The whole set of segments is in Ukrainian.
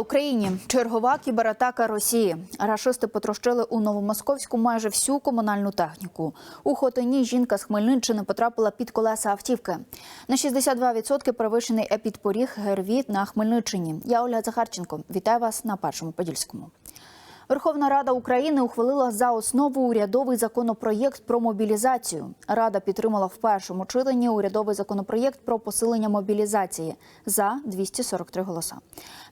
Україні! Чергова кібератака Росії. Рашисти потрощили у Новомосковську майже всю комунальну техніку. У Хотині жінка з Хмельниччини потрапила під колеса автівки. На 62% перевищений епідпоріг ГРВІ на Хмельниччині. Я Ольга Захарченко. Вітаю вас на першому подільському. Верховна Рада України ухвалила за основу урядовий законопроєкт про мобілізацію. Рада підтримала в першому читанні урядовий законопроєкт про посилення мобілізації за 243 голоса.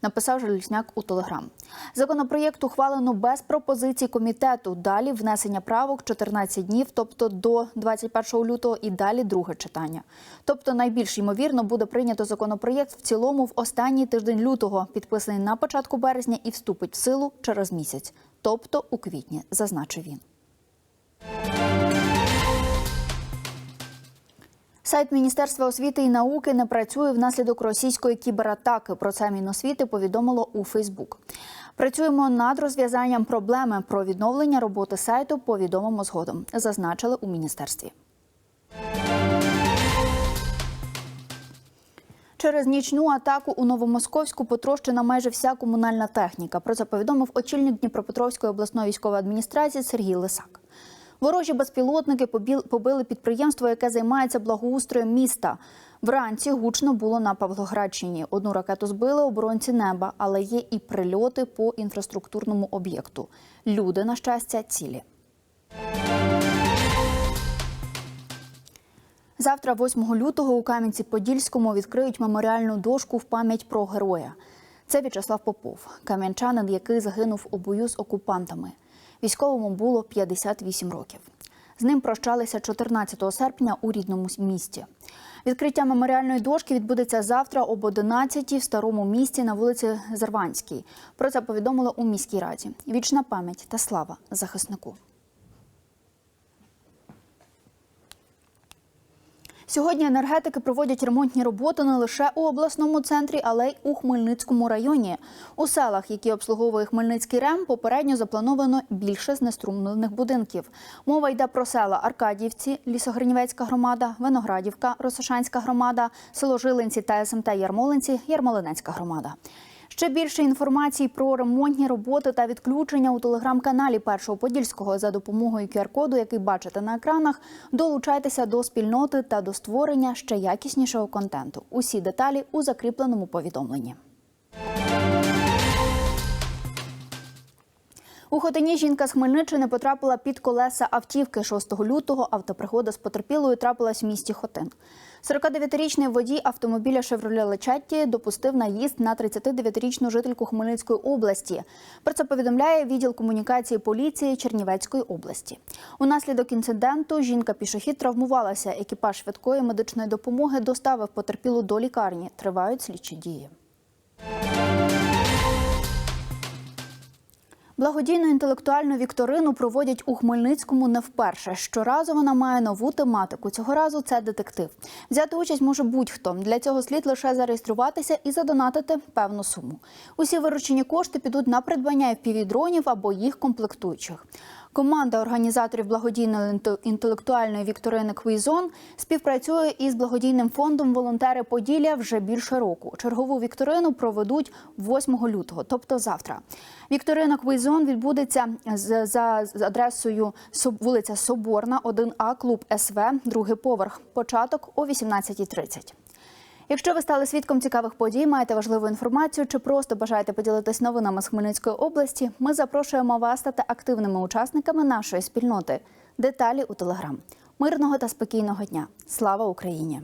Написав Желісняк у Телеграм. Законопроєкт ухвалено без пропозицій комітету. Далі внесення правок 14 днів, тобто до 21 лютого, і далі друге читання. Тобто, найбільш ймовірно буде прийнято законопроєкт в цілому в останній тиждень лютого, підписаний на початку березня і вступить в силу через місяць, тобто у квітні, зазначив він. Сайт Міністерства освіти і науки не працює внаслідок російської кібератаки. Про це Міносвіти повідомило у Фейсбук. Працюємо над розв'язанням проблеми про відновлення роботи сайту. Повідомимо згодом, зазначили у міністерстві. Через нічну атаку у Новомосковську потрощена майже вся комунальна техніка. Про це повідомив очільник Дніпропетровської обласної військової адміністрації Сергій Лисак. Ворожі безпілотники побили підприємство, яке займається благоустроєм міста. Вранці гучно було на Павлоградщині. Одну ракету збили оборонці неба, але є і прильоти по інфраструктурному об'єкту. Люди, на щастя, цілі. Завтра, 8 лютого, у Кам'янці-Подільському відкриють меморіальну дошку в пам'ять про героя. Це В'ячеслав Попов, кам'янчанин, який загинув у бою з окупантами. Військовому було 58 років. З ним прощалися 14 серпня у рідному місті. Відкриття меморіальної дошки відбудеться завтра об 11 в старому місті на вулиці Зерванській. Про це повідомили у міській раді. Вічна пам'ять та слава захиснику. Сьогодні енергетики проводять ремонтні роботи не лише у обласному центрі, але й у Хмельницькому районі. У селах, які обслуговує Хмельницький РЕМ, попередньо заплановано більше знеструмлених будинків. Мова йде про села Аркадівці, Лісогринівецька громада, Виноградівка, Росошанська громада, село Жилинці та СМТ Ярмолинці, Ярмолинецька громада. Ще більше інформації про ремонтні роботи та відключення у телеграм-каналі Першого Подільського за допомогою QR-коду, який бачите на екранах. Долучайтеся до спільноти та до створення ще якіснішого контенту. Усі деталі у закріпленому повідомленні. У Хотині жінка з Хмельниччини потрапила під колеса автівки 6 лютого. Автопригода з потерпілою трапилась в місті Хотин. 49-річний водій автомобіля «Шевроле Лечетті» допустив наїзд на 39-річну жительку Хмельницької області. Про це повідомляє відділ комунікації поліції Чернівецької області. Унаслідок інциденту жінка-пішохід травмувалася. Екіпаж швидкої медичної допомоги доставив потерпілу до лікарні. Тривають слідчі дії. Благодійну інтелектуальну вікторину проводять у Хмельницькому не вперше. Щоразу вона має нову тематику. Цього разу це детектив. Взяти участь може будь-хто. Для цього слід лише зареєструватися і задонатити певну суму. Усі виручені кошти підуть на придбання FPV-дронів або їх комплектуючих. Команда організаторів благодійної інтелектуальної вікторини Квізон співпрацює із благодійним фондом Волонтери Поділля вже більше року. Чергову вікторину проведуть 8 лютого, тобто завтра. Вікторина Квізон відбудеться за адресою вулиця Соборна, 1А, клуб СВ, другий поверх. Початок о 18.30. Якщо ви стали свідком цікавих подій, маєте важливу інформацію чи просто бажаєте поділитись новинами з Хмельницької області, ми запрошуємо вас стати активними учасниками нашої спільноти. Деталі у телеграм. Мирного та спокійного дня. Слава Україні!